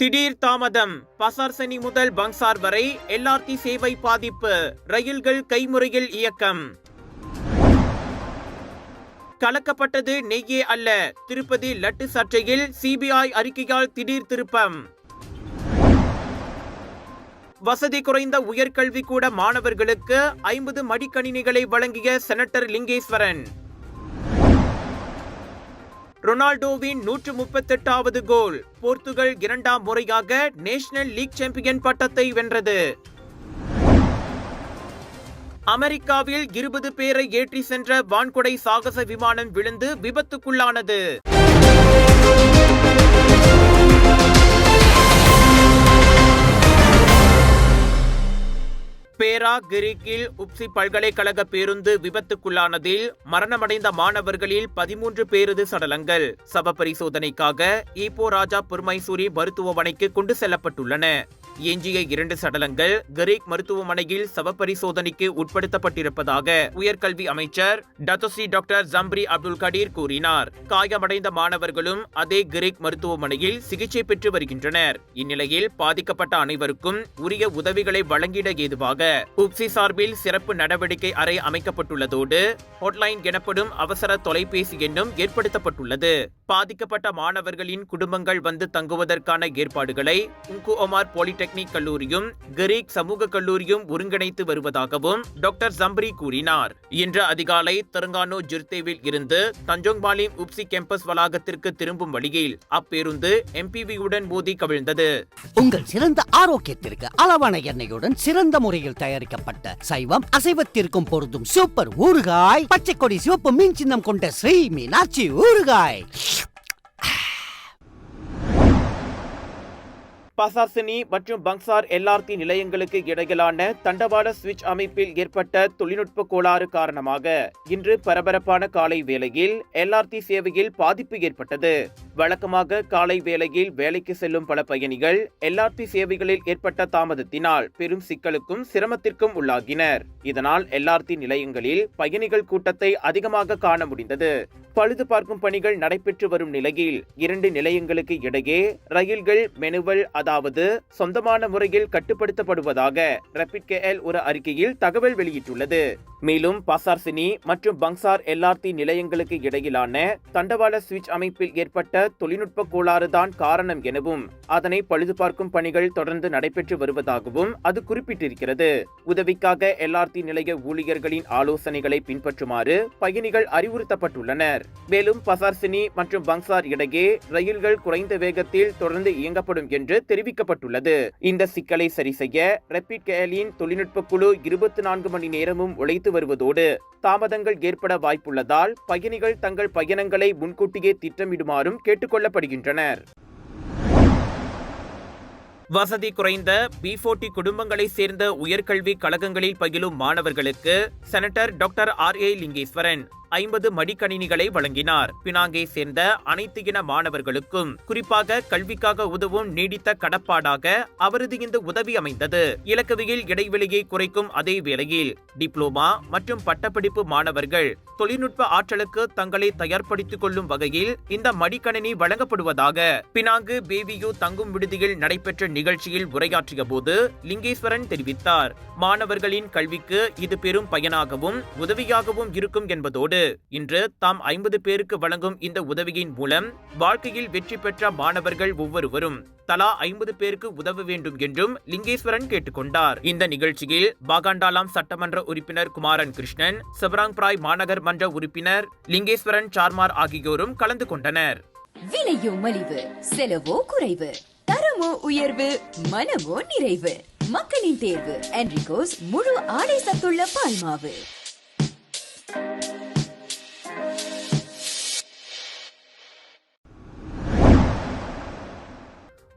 திடீர் தாமதம். பசார்சனி முதல் பங்சார் வரை எல்ஆர்டி சேவை பாதிப்பு. ரயில்கள் கைமுறையில் இயக்கம். கலக்கப்பட்டது நெய்யே அல்ல. திருப்பதி லட்டு சர்ச்சையில் சிபிஐ அறிக்கையால் திடீர் திருப்பம். வசதி குறைந்த உயர்கல்வி கூட மாணவர்களுக்கு ஐம்பது மடிக்கணினிகளை வழங்கிய செனட்டர் லிங்கேஸ்வரன். ரொனால்டோவின் நூற்று முப்பத்தெட்டாவது கோல். போர்த்துகல் இரண்டாம் முறையாக நேஷனல் லீக் சாம்பியன் பட்டத்தை வென்றது. அமெரிக்காவில் இருபது பேரை ஏற்றி சென்ற வான்கொடை சாகச விமானம் விழுந்து விபத்துக்குள்ளானது. பேரா கிரிக்கில் உப்சி பல்கலைக்கழக பேருந்து விபத்துக்குள்ளானதில் மரணமடைந்த மாணவர்களில் பதிமூன்று பேரது சடலங்கள். சப பரிசோதனைக்காக ஈப்போ ராஜா புர்மைசூரி மருத்துவமனைக்கு கொண்டு செல்லப்பட்டுள்ளன. எஞ்சிய இரண்டு சடலங்கள் கிரீக் மருத்துவமனையில் சவ பரிசோதனைக்கு உட்படுத்தப்பட்டிருப்பதாக உயர்கல்வி அமைச்சர் டத்தோசி டாக்டர் ஜம்ப்ரி அப்துல் கடீர் கூறினார். காயமடைந்த மாணவர்களும் அதே கிரீக் மருத்துவமனையில் சிகிச்சை பெற்று வருகின்றனர். இந்நிலையில் பாதிக்கப்பட்ட அனைவருக்கும் உரிய உதவிகளை வழங்கிட ஏதுவாக உப்சி சார்பில் சிறப்பு நடவடிக்கை அறை அமைக்கப்பட்டுள்ளதோடு ஹோட்லைன் எனப்படும் அவசர தொலைபேசி எண்ணும் ஏற்படுத்தப்பட்டுள்ளது. பாதிக்கப்பட்ட மாணவர்களின் குடும்பங்கள் வந்து தங்குவதற்கான ஏற்பாடுகளை உங்கு ஒமார் பாலிடெக்னிக் கல்லூரியும் கிரீக் சமூக கல்லூரியும் ஒருங்கிணைத்து வருவதாகவும் டாக்டர் ஜம்பரி கூறினார். இன்று அதிகாலை தெலுங்கானு ஜிர்தேவில் இருந்து தஞ்சோங்பாலிம் உப்சி கேம்பஸ் வளாகத்திற்கு திரும்பும் வழியில் அப்பேருந்து எம்பிவியுடன் மோதி கவிழ்ந்தது. உங்கள் சிறந்த ஆரோக்கியத்திற்கு அளவான எண்ணெயுடன் சிறந்த முறையில் தயாரிக்கப்பட்ட சைவம் அசைவத்திற்கும் பொருந்தும் சூப்பர் ஊறுகாய் பச்சை கொடி சிவப்பு மீன் சின்னம் கொண்ட ஸ்ரீ மீனாட்சி ஊறுகாய். பசாசினி மற்றும் பங்சார் எல்ஆர்டி நிலையங்களுக்கு இடையிலான தண்டவாள சுவிட்ச் அமைப்பில் ஏற்பட்ட தொழில்நுட்ப கோளாறு காரணமாக இன்று பரபரப்பான காலை வேளையில் எல்ஆர்டி சேவையில் பாதிப்பு ஏற்பட்டது. வழக்கமாக காலை வேளையில் வேலைக்கு செல்லும் பல பயணிகள் எல்ஆர்டி சேவைகளில் ஏற்பட்ட தாமதத்தினால் பெரும் சிக்கலுக்கும் சிரமத்திற்கும் உள்ளாகினர். இதனால் எல்ஆர்டி நிலையங்களில் பயணிகள் கூட்டத்தை அதிகமாக காண முடிந்தது. பழுது பார்க்கும் பணிகள் நடைபெற்று வரும் நிலையில் இரண்டு நிலையங்களுக்கு இடையே ரயில்கள் மெனுவல் அதாவது சொந்தமான முறையில் கட்டுப்படுத்தப்படுவதாக ரபிட் கேஎல் ஒரு அறிக்கையில் தகவல் வெளியிட்டுள்ளது. மேலும் பசார்சினி மற்றும் பங்சார் எல்ஆர்டி நிலையங்களுக்கு இடையிலான தண்டவாள சுவிட்ச் அமைப்பில் ஏற்பட்ட தொழில்நுட்ப கோளாறுதான் காரணம் எனவும் அதனை பழுது பார்க்கும் பணிகள் தொடர்ந்து நடைபெற்று வருவதாகவும் அது குறிப்பிட்டிருக்கிறது. உதவிக்காக எல்ஆர்டி நிலைய ஊழியர்களின் ஆலோசனைகளை பின்பற்றுமாறு பயணிகள் அறிவுறுத்தப்பட்டுள்ளனர். மேலும் பசார்சினி மற்றும் பங்சார் இடையே ரயில்கள் குறைந்த வேகத்தில் தொடர்ந்து இயங்கப்படும் என்று தெரிவிக்கப்பட்டுள்ளது. இந்த சிக்கலை சரி செய்ய ரப்பிட் கேலின் தொழில்நுட்ப குழு இருபத்தி நான்கு மணி நேரமும் உழைத்து வருவதோடு தாமதங்கள் ஏற்பட வாய்ப்புள்ளதால் பயணிகள் தங்கள் பயணங்களை முன்கூட்டியே திட்டமிடுமாறும் கேட்டுக்கொள்ளப்படுகின்றனர் வசதி குறைந்த பி போர்டி குடும்பங்களைச் சேர்ந்த உயர்கல்வி கழகங்களில் பயிலும் மாணவர்களுக்கு senator doctor R A Lingeswaran ஐம்பது மடிக்கணினிகளை வழங்கினார். பினாங்கை சேர்ந்த அனைத்து இன மாணவர்களுக்கும் குறிப்பாக கல்விக்காக உதவும் நீடித்த கடப்பாடாக அவரது இந்த உதவி அமைந்தது. இலக்கவியல் இடைவெளியை குறைக்கும் அதே வேளையில் டிப்ளோமா மற்றும் பட்டப்படிப்பு மாணவர்கள் தொழில்நுட்ப ஆற்றலுக்கு தங்களை தயார்படுத்திக் கொள்ளும் வகையில் இந்த மடிக்கணினி வழங்கப்படுவதாக பினாங்கு பேவியு தங்கும் விடுதியில் நடைபெற்ற நிகழ்ச்சியில் உரையாற்றிய போது லிங்கேஸ்வரன் தெரிவித்தார். மாணவர்களின் கல்விக்கு இது பெரும் பயனாகவும் உதவியாகவும் இருக்கும் என்பதோடு இன்று தாம் ஐம்பது பேருக்கு வழங்கும் இந்த உதவியின் மூலம் வாழ்க்கையில் வெற்றி பெற்ற மாணவர்கள் ஒவ்வொருவரும் தலா ஐம்பது பேருக்கு உதவ வேண்டும் என்றும் லிங்கேஸ்வரன் கேட்டுக்கொண்டார். இந்த நிகழ்ச்சியில் பாகாண்டாலாம் சட்டமன்ற உறுப்பினர் குமாரன் கிருஷ்ணன் சிவராங்பிராய் மாநகர் மன்ற உறுப்பினர் லிங்கேஸ்வரன் சார்மார் ஆகியோரும் கலந்து கொண்டனர். விலையோ மலிவு செலவோ குறைவு தரமோ உயர்வு மனமோ நிறைவு. மக்களின் தேர்வு என்ரிகோஸ் முழு ஆடை சத்துள்ள பால்மாவு.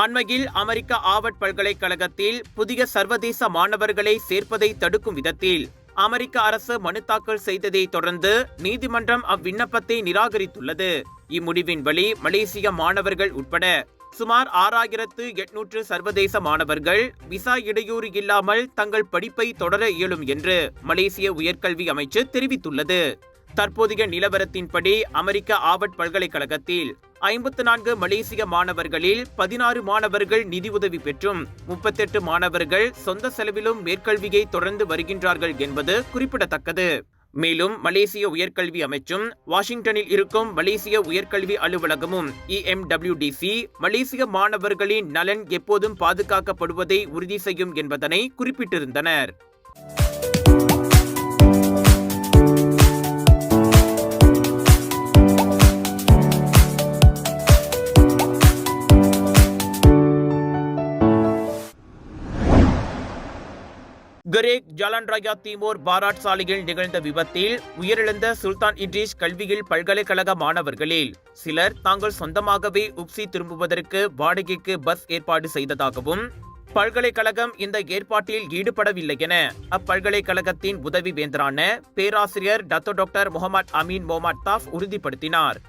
அண்மையில் அமெரிக்க ஆவட் பல்கலைக்கழகத்தில் புதிய சர்வதேச மாணவர்களை சேர்ப்பதை தடுக்கும் விதத்தில் அமெரிக்க அரசு மனு தாக்கல் செய்ததை தொடர்ந்து நீதிமன்றம் அவ்விண்ணப்பத்தை நிராகரித்துள்ளது. இம்முடிவின் வழி மலேசிய மாணவர்கள் உட்பட சுமார் ஆறாயிரத்து எட்நூற்று சர்வதேச மாணவர்கள் விசா இடையூறு இல்லாமல் தங்கள் படிப்பை தொடர இயலும் என்று மலேசிய உயர்கல்வி அமைச்சு தெரிவித்துள்ளது. தற்போதைய நிலவரத்தின்படி அமெரிக்க ஆவட் பல்கலைக்கழகத்தில் ஐம்பத்து நான்கு மலேசிய மாணவர்களில் பதினாறு மாணவர்கள் நிதியுதவி பெற்றும் முப்பத்தெட்டு மாணவர்கள் சொந்த செலவிலும் மேற்கல்வியை தொடர்ந்து வருகின்றார்கள் என்பது குறிப்பிடத்தக்கது. மேலும் மலேசிய உயர்கல்வி அமைச்சும் வாஷிங்டனில் இருக்கும் மலேசிய உயர்கல்வி அலுவலகமும் இஎம்டபிள்யூடிசி மலேசிய மாணவர்களின் நலன் எப்போதும் பாதுகாக்கப்படுவதை உறுதி செய்யும் என்பதனை குறிப்பிட்டிருந்தனர். கரேக் ஜாலன்ராயா தீமோர் பாராட் சாலையில் நிகழ்ந்த விபத்தில் உயிரிழந்த சுல்தான் இட்ரிஷ் கல்வியில் பல்கலைக்கழக மாணவர்களில் சிலர் தாங்கள் சொந்தமாகவே உப்சி திரும்புவதற்கு வாடகைக்கு பஸ் ஏற்பாடு செய்ததாகவும் பல்கலைக்கழகம் இந்த ஏற்பாட்டில் ஈடுபடவில்லை என அப்பல்கலைக்கழகத்தின் உதவி வேந்தரான பேராசிரியர் டத்தோ டாக்டர் முகமது அமீன் மொமத் தாஃப் உறுதிப்படுத்தினார்.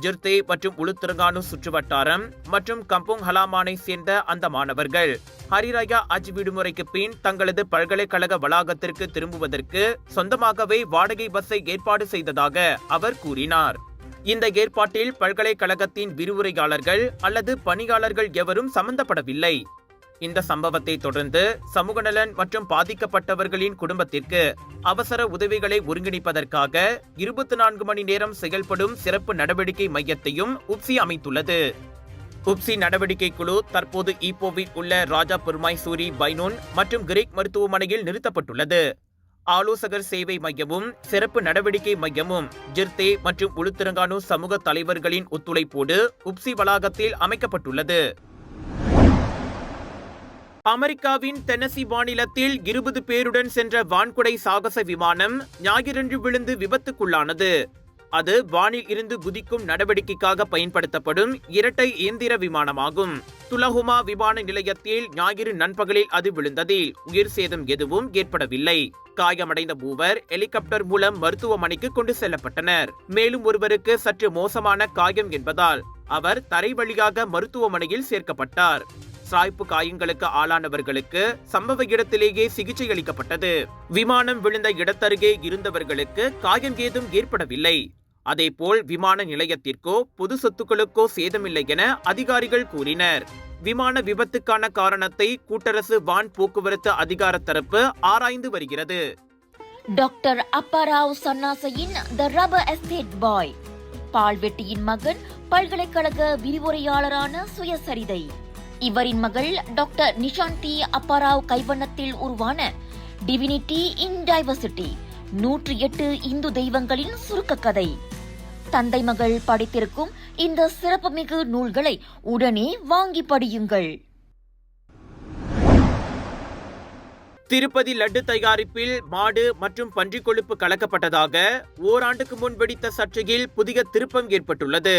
ஜிர்தே மற்றும் உளுத்திரங்கானு சுற்றுவட்டாரம் மற்றும் கம்புங் ஹலாமானை சேர்ந்த அந்த மாணவர்கள். ஹரிராயா அஜ் விடுமுறைக்கு பின் தங்களது பல்கலைக்கழக வளாகத்திற்கு திரும்புவதற்கு சொந்தமாகவே வாடகை பஸ்ஸை ஏற்பாடு செய்ததாக அவர் கூறினார். இந்த ஏற்பாட்டில் பல்கலைக்கழகத்தின் விரிவுரையாளர்கள் அல்லது பணியாளர்கள் எவரும் சம்பந்தப்படவில்லை. இந்த சம்பவத்தை தொடர்ந்து சமூக நலன் மற்றும் பாதிக்கப்பட்டவர்களின் குடும்பத்திற்கு அவசர உதவிகளை ஒருங்கிணைப்பதற்காக இருபத்தி நான்கு மணி நேரம் செயல்படும் சிறப்பு நடவடிக்கை மையத்தையும் உப்சி அமைத்துள்ளது. உப்சி நடவடிக்கை குழு தற்போது ஈப்போவில் உள்ள ராஜா பெருமாய்சூரி பைனூன் மற்றும் கிரீக் மருத்துவமனையில் நிறுத்தப்பட்டுள்ளது. ஆலோசகர் சேவை மையமும் சிறப்பு நடவடிக்கை மையமும் ஜிர்தே மற்றும் உளுத்திரங்கானு சமூக தலைவர்களின் ஒத்துழைப்போடு உப்சி வளாகத்தில் அமைக்கப்பட்டுள்ளது. அமெரிக்காவின் தென்னசி மாநிலத்தில் இருபது பேருடன் சென்ற வான்குடை சாகச விமானம் ஞாயிறன்று விழுந்து விபத்துக்குள்ளானது. அது வானில் இருந்து குதிக்கும் நடவடிக்கைக்காக பயன்படுத்தப்படும் இரட்டை இயந்திர விமானமாகும். துலகுமா விமான நிலையத்தில் ஞாயிறு நண்பகலில் அது விழுந்ததில் உயிர் சேதம் எதுவும் ஏற்படவில்லை. காயமடைந்த மூவர் ஹெலிகாப்டர் மூலம் மருத்துவமனைக்கு கொண்டு செல்லப்பட்டனர். மேலும் ஒருவருக்கு சற்று மோசமான காயம் என்பதால் அவர் தரை வழியாக மருத்துவமனையில் சேர்க்கப்பட்டார். சாய்ப்பு காயங்களுக்கு ஆளானவர்களுக்கு சம்பவ இடத்திலேயே சிகிச்சை அளிக்கப்பட்டது. விமானம் விழுந்த இடத்தருகே இருந்தவர்களுக்கு காயம் ஏதும் ஏற்படவில்லை. அதேபோல் விமான நிலையத்திற்கோ பொது சொத்துக்களுக்கோ சேதமில்லை என அதிகாரிகள் கூறினர். விமான விபத்துக்கான காரணத்தை கூட்டரசு வான் போக்குவரத்து அதிகார தரப்பு ஆராய்ந்து வருகிறது. டாக்டர் அப்பாராவ் சன்னாசையின் த ரப்பர் எஸ்டேட் பாய் பால்வெட்டியின் மகன் பல்கலைக்கழக விரிவுரையாளரான சுயசரிதை. இவரின் மகள் டாக்டர் நிஷாந்தி அப்பாராவ் கைவண்ணத்தில் உருவான டிவினிட்டி இன் டைவர்சிட்டி நூற்றி எட்டு இந்து தெய்வங்களின் சுருக்க கதை. தந்தை மகள் படித்திருக்கும் இந்த சிறப்புமிகு நூல்களை உடனே வாங்கி படியுங்கள். திருப்பதி லட்டு தயாரிப்பில் மாடு மற்றும் பன்றிக் கொழுப்பு கலக்கப்பட்டதாக ஓராண்டுக்கு முன் வெடித்த சர்ச்சையில் புதிய திருப்பம் ஏற்பட்டுள்ளது.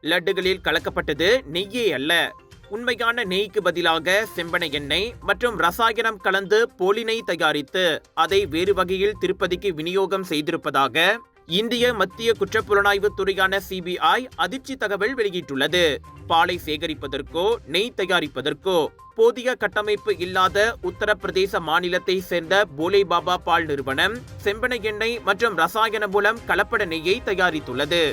லட்டுகளில் கலக்கப்பட்டது நெய்யே அல்ல. உண்மையான நெய்க்கு பதிலாக செம்பனை எண்ணெய் மற்றும் ரசாயனம் கலந்து போலி நெய் தயாரித்து அதை வேறு வகையில் திருப்பதிக்கு விநியோகம் செய்திருப்பதாக இந்திய மத்திய குற்றப்புலனாய்வு துறையான சிபிஐ அதிர்ச்சி தகவல் வெளியிட்டுள்ளது. பாலை சேகரிப்பதற்கோ நெய் தயாரிப்பதற்கோ போதிய கட்டமைப்பு இல்லாத உத்தரப்பிரதேச மாநிலத்தை சேர்ந்த போலே பாபா பால் நிறுவனம் செம்பனை எண்ணெய் மற்றும் ரசாயனம் மூலம் கலப்பட நெய்யை தயாரித்துள்ளது.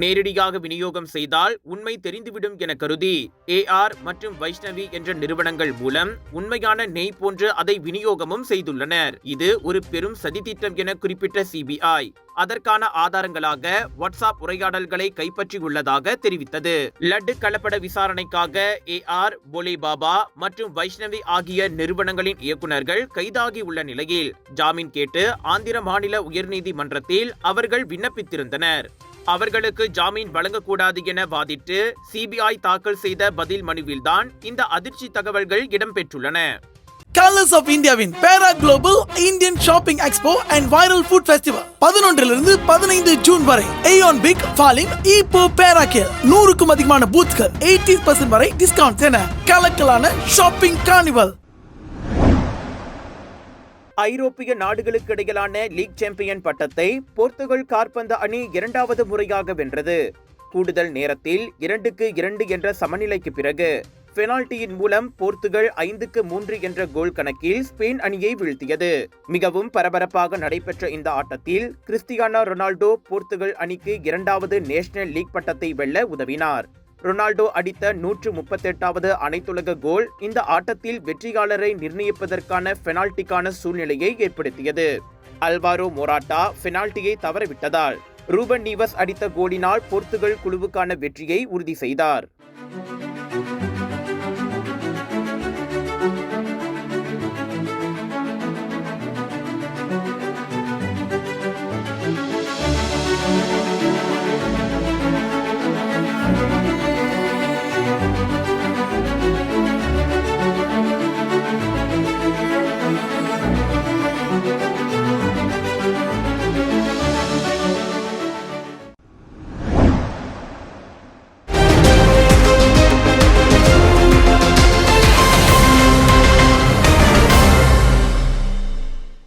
நேரடியாக விநியோகம் செய்தால் உண்மை தெரிந்துவிடும் என கருதி ஏஆர் மற்றும் வைஷ்ணவி என்ற நிறுவனங்கள் மூலம் உண்மையான நெய் போன்று அதை விநியோகமும் செய்துள்ளனர். இது ஒரு பெரும் சதித்திட்டம் என குறிப்பிட்ட சிபிஐ அதற்கான ஆதாரங்களாக வாட்ஸ்அப் உரையாடல்களை கைப்பற்றியுள்ளதாக தெரிவித்தது. லட்டு கலப்பட விசாரணைக்காக ஏஆர் போலே பாபா மற்றும் வைஷ்ணவி ஆகிய நிறுவனங்களின் இயக்குநர்கள் கைதாகியுள்ள நிலையில் ஜாமீன் கேட்டு ஆந்திர மாநில உயர்நீதிமன்றத்தில் அவர்கள் விண்ணப்பித்திருந்தனர். அவர்களுக்கு ஜாமீன் வழங்கக்கூடாது என வாதிட்டு சிபிஐ தாக்கல் செய்த பதில் மனுவில்தான் இந்த அதிர்ச்சி தகவல்கள் இடம்பெற்றுள்ளன. கலர்ஸ் ஆஃப் இந்தியாவின் Perak global Indian shopping expo and viral food festival பதினொன்றிலிருந்து பதினைந்து ஜூன் வரை ஏயோன் பிக் ஃபாலின் இப்போ பேரா கேர் நூறுக்கும் அதிகமான பூத்கள் எயிட்டி பர்சன்ட் வரை டிஸ்கவுண்ட் என கலக்கலான ஷாப்பிங் கார்னிவல் ஐரோப்பிய நாடுகளுக்கு இடையிலான லீக் சாம்பியன் பட்டத்தை போர்த்துகல் கார்பந்து அணி இரண்டாவது முறையாக வென்றது. கூடுதல் நேரத்தில் இரண்டுக்கு இரண்டு என்ற சமநிலைக்கு பிறகு பெனால்டியின் மூலம் போர்த்துகல் ஐந்துக்கு மூன்று என்ற கோல் கணக்கில் ஸ்பெயின் அணியை வீழ்த்தியது. மிகவும் பரபரப்பாக நடைபெற்ற இந்த ஆட்டத்தில் கிறிஸ்டியானோ ரொனால்டோ போர்த்துகல் அணிக்கு இரண்டாவது நேஷனல் லீக் பட்டத்தை வெல்ல உதவினார். ரொனால்டோ அடித்த நூற்று முப்பத்தெட்டாவது அனைத்துலக கோல் இந்த ஆட்டத்தில் வெற்றியாளரை நிர்ணயிப்பதற்கான பெனால்டிக்கான சூழ்நிலையை ஏற்படுத்தியது. அல்வாரோ மொராட்டா பெனால்டியை தவறவிட்டதால் ரூபன் நீவஸ் அடித்த கோலினால் போர்த்துகல் குழுவுக்கான வெற்றியை உறுதி செய்தார்.